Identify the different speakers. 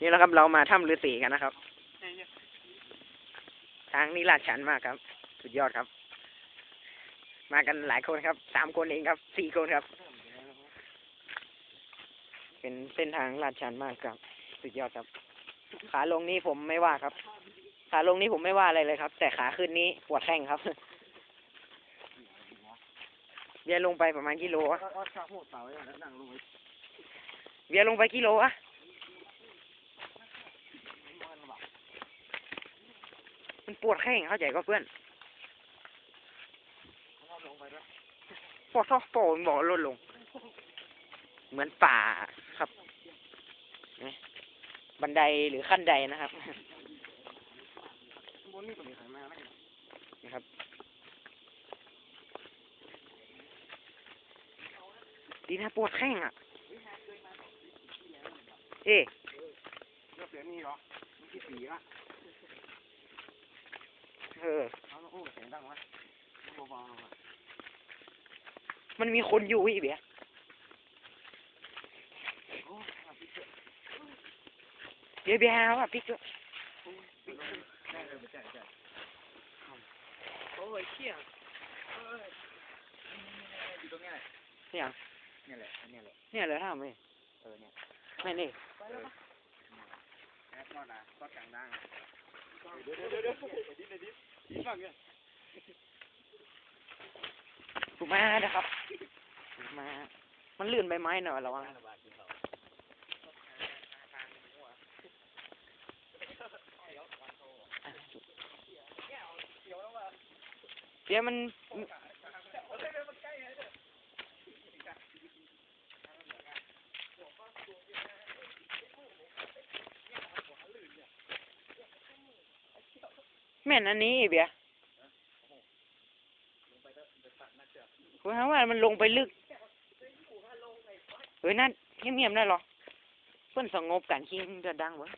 Speaker 1: นี่แหละครับเรามาถ้ำฤาษีกันนะครับ ทางนี้ลาดชันมากครับ สุดยอดครับ มากันหลายคนครับ สามคนเองครับ สี่คนครับ เป็นเส้นทางลาดชันมากครับ สุดยอดครับ ขาลงนี้ผมไม่ว่าครับ ขาลงนี้ผมไม่ว่าอะไรเลยครับ แต่ขาขึ้นนี้ปวดแข้งครับเบียร์ลงไปประมาณกิโลอะ
Speaker 2: ก็ข้าโหดเสาอย่างนั้นนั่งลงไป
Speaker 1: เบียร์ลงไปกิโลอะ มันปวดแข้งเข้าใจก็เพื่อน
Speaker 2: ข้าลงไปแล้ว
Speaker 1: พอทอโปมันบอกว่าลดลง เหมือนป่าครับนะบันไดหรือขั้นใดนะครับ
Speaker 2: บนนี่ก็มีใครมาไหม
Speaker 1: นะครับ ดีนะปวดแข้งอะ เอ๊ะ
Speaker 2: เรื่องเสียงนี่เหรอมีกี่สีละ
Speaker 1: เออ
Speaker 2: เอาโอ้เสียงดังวะเบาๆหน่อย
Speaker 1: มันมีคนอยู่อีกเบียร์
Speaker 2: โอ้พี่เจ้า
Speaker 1: เบียร์เบียร์เอาอะพี่ก็
Speaker 2: ได้เลยไม่ใช่ใช่
Speaker 1: โอ้ยเชี่ย
Speaker 2: อยู่ตรงนี้แหละ
Speaker 1: เนี่ย
Speaker 2: นี่แหละอันนี้แหละ
Speaker 1: เนี่ยเลยท่าไหม
Speaker 2: เออเนี่ย
Speaker 1: ไม่นี่
Speaker 2: แอปนอนนะก็กลางดังเดี๋ยวเดี๋ยวเดี๋ยวเดี๋ยวดิเดี๋ยวดิดิฟังเนี่ย
Speaker 1: ถูกมานะครับถูกมา มันลื่นใบไม้หน่อยระวังเดี๋ยวมัน แม่นอันนี้เบียร์เพราะว่ามันลงไปลึกเฮ้ยนั่นเงียบๆได้หรอ เพื่อนสงบกันคิงจะดังวะ